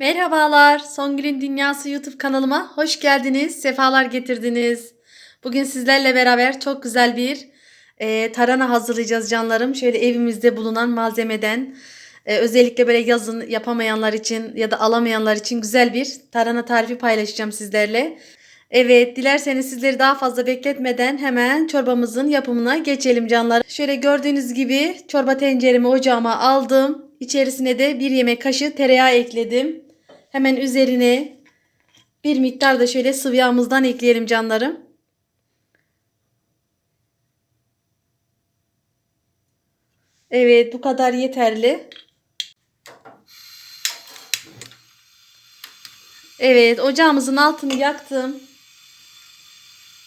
Merhabalar, Songül'ün Dünyası YouTube kanalıma hoş geldiniz, sefalar getirdiniz. Bugün sizlerle beraber çok güzel bir e, tarhana hazırlayacağız canlarım. Şöyle evimizde bulunan malzemeden e, özellikle böyle yazın yapamayanlar için ya da alamayanlar için güzel bir tarhana tarifi paylaşacağım sizlerle. Evet, dilerseniz sizleri daha fazla bekletmeden hemen çorbamızın yapımına geçelim canlar. Şöyle gördüğünüz gibi çorba tenceremi ocağıma aldım. İçerisine de bir yemek kaşığı tereyağı ekledim. Hemen üzerine bir miktar da şöyle sıvı yağımızdan ekleyelim canlarım. Evet bu kadar yeterli. Evet ocağımızın altını yaktım.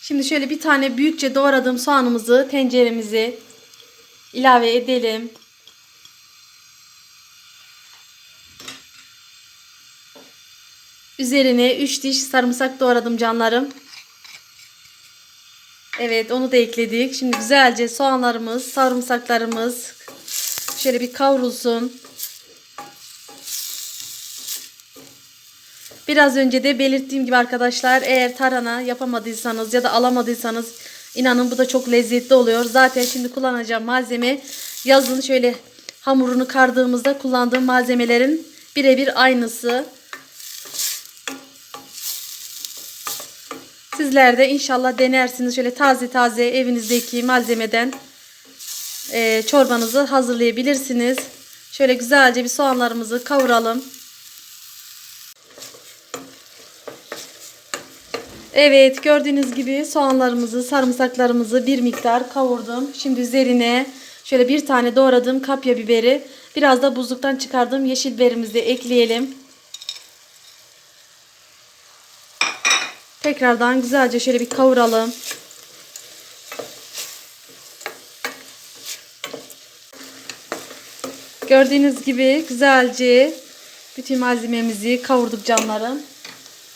Şimdi şöyle bir tane büyükçe doğradığım soğanımızı tenceremize ilave edelim. Üzerine 3 diş sarımsak doğradım canlarım. Evet onu da ekledik. Şimdi güzelce soğanlarımız, sarımsaklarımız şöyle bir kavrulsun. Biraz önce de belirttiğim gibi arkadaşlar eğer tarhana yapamadıysanız ya da alamadıysanız inanın bu da çok lezzetli oluyor. Zaten şimdi kullanacağım malzeme yazın şöyle hamurunu kardığımızda kullandığım malzemelerin birebir aynısı. Sizler de inşallah denersiniz. Şöyle taze taze evinizdeki malzemeden e, çorbanızı hazırlayabilirsiniz. Şöyle güzelce bir soğanlarımızı kavuralım. Evet gördüğünüz gibi soğanlarımızı, sarımsaklarımızı bir miktar kavurdum. Şimdi üzerine şöyle bir tane doğradığım kapya biberi, biraz da buzluktan çıkardığım yeşil biberimizi ekleyelim. Tekrardan güzelce şöyle bir kavuralım. Gördüğünüz gibi güzelce bütün malzememizi kavurduk canlarım.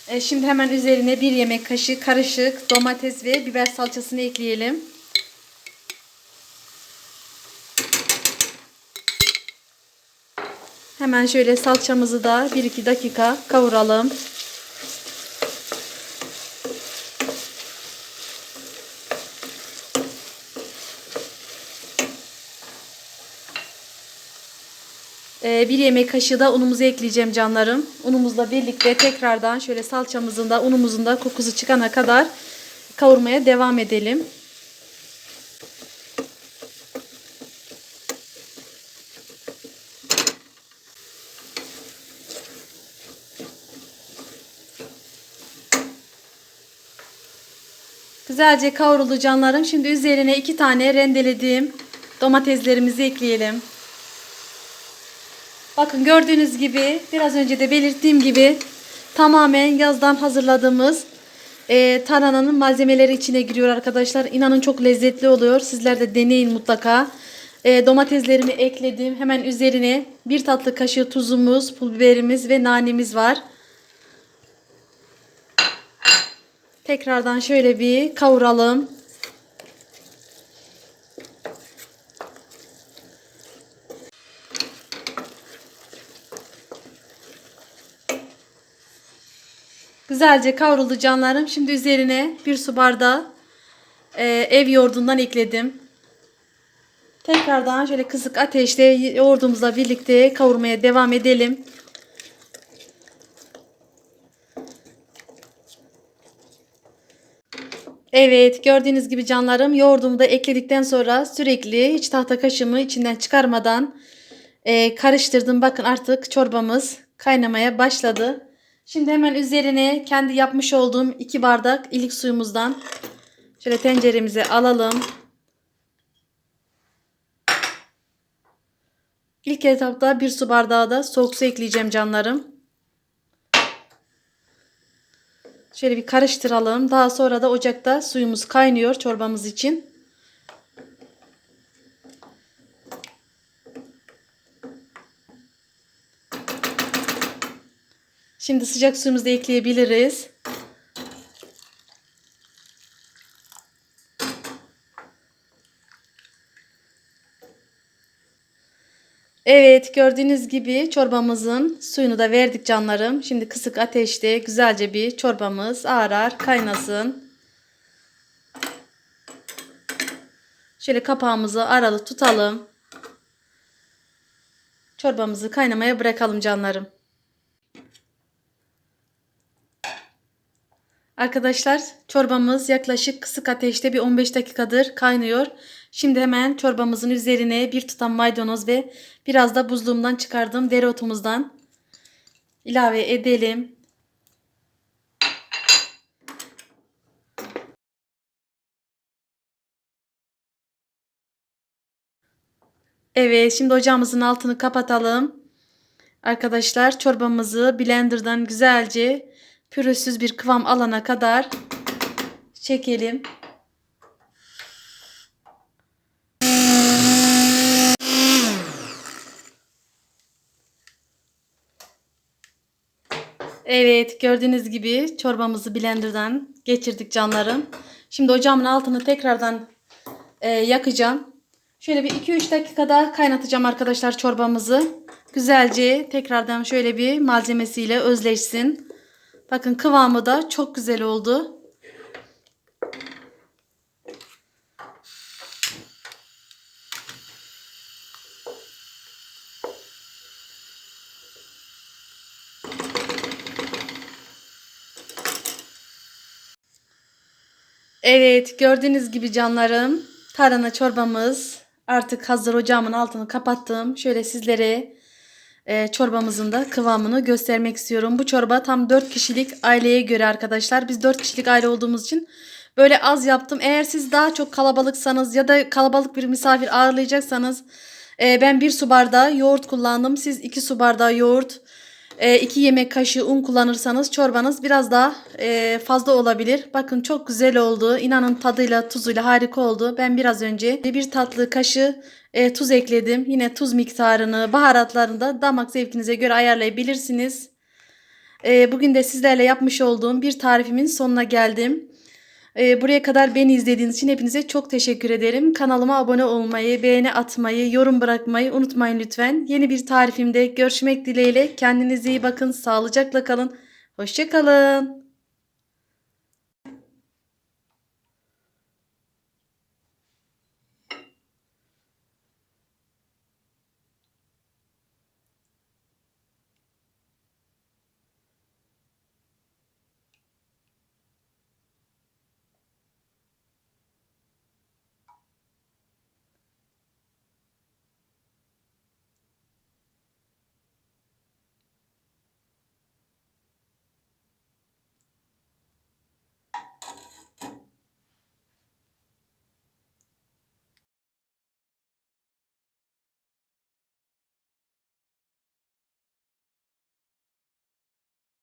E, şimdi hemen üzerine bir yemek kaşığı karışık domates ve biber salçasını ekleyelim. Hemen şöyle salçamızı da 1-2 dakika kavuralım. Bir yemek kaşığı da unumuzu ekleyeceğim canlarım. Unumuzla birlikte tekrardan şöyle salçamızın da unumuzun da kokusu çıkana kadar kavurmaya devam edelim. Güzelce kavruldu canlarım. Şimdi üzerine iki tane rendelediğim domateslerimizi ekleyelim. Bakın gördüğünüz gibi biraz önce de belirttiğim gibi tamamen yazdan hazırladığımız e, tarhananın malzemeleri içine giriyor arkadaşlar. İnanın çok lezzetli oluyor. Sizler de deneyin mutlaka. E, domateslerimi ekledim. Hemen üzerine bir tatlı kaşığı tuzumuz, pul biberimiz ve nanemiz var. Tekrardan şöyle bir kavuralım. Güzelce kavruldu canlarım. Şimdi üzerine bir su bardağı e, ev yoğurdundan ekledim. Tekrardan şöyle kısık ateşte yoğurdumuzla birlikte kavurmaya devam edelim. Evet gördüğünüz gibi canlarım yoğurdumu da ekledikten sonra sürekli hiç tahta kaşığımı içinden çıkarmadan e, karıştırdım. Bakın artık çorbamız kaynamaya başladı. Şimdi hemen üzerine kendi yapmış olduğum 2 bardak ilik suyumuzdan şöyle tenceremize alalım. İlk etapta bir su bardağı da soğuk su ekleyeceğim canlarım. Şöyle bir karıştıralım. Daha sonra da ocakta suyumuz kaynıyor çorbamız için. Şimdi sıcak suyumuzu da ekleyebiliriz. Evet gördüğünüz gibi çorbamızın suyunu da verdik canlarım. Şimdi kısık ateşte güzelce bir çorbamız ağır ağır kaynasın. Şöyle kapağımızı aralı tutalım. Çorbamızı kaynamaya bırakalım canlarım. Arkadaşlar çorbamız yaklaşık kısık ateşte bir 15 dakikadır kaynıyor. Şimdi hemen çorbamızın üzerine bir tutam maydanoz ve biraz da buzluğumdan çıkardığım dereotumuzdan ilave edelim. Evet şimdi ocağımızın altını kapatalım. Arkadaşlar çorbamızı blenderdan güzelce pürüzsüz bir kıvam alana kadar çekelim. Evet gördüğünüz gibi çorbamızı blenderdan geçirdik canlarım. Şimdi ocağımın altını tekrardan e, yakacağım. Şöyle bir 2-3 dakikada kaynatacağım arkadaşlar çorbamızı. Güzelce tekrardan şöyle bir malzemesiyle özleşsin. Bakın kıvamı da çok güzel oldu. Evet gördüğünüz gibi canlarım tarhana çorbamız artık hazır ocağımın altını kapattım. Şöyle sizlere e, çorbamızın da kıvamını göstermek istiyorum. Bu çorba tam 4 kişilik aileye göre arkadaşlar. Biz 4 kişilik aile olduğumuz için böyle az yaptım. Eğer siz daha çok kalabalıksanız ya da kalabalık bir misafir ağırlayacaksanız e, ben 1 su bardağı yoğurt kullandım. Siz 2 su bardağı yoğurt 2 yemek kaşığı un kullanırsanız çorbanız biraz daha e, fazla olabilir. Bakın çok güzel oldu. İnanın tadıyla tuzuyla harika oldu. Ben biraz önce bir tatlı kaşığı e, tuz ekledim. Yine tuz miktarını baharatlarını da damak zevkinize göre ayarlayabilirsiniz. E, bugün de sizlerle yapmış olduğum bir tarifimin sonuna geldim. Ee, buraya kadar beni izlediğiniz için hepinize çok teşekkür ederim. Kanalıma abone olmayı, beğeni atmayı, yorum bırakmayı unutmayın lütfen. Yeni bir tarifimde görüşmek dileğiyle. Kendinize iyi bakın, sağlıcakla kalın. Hoşçakalın.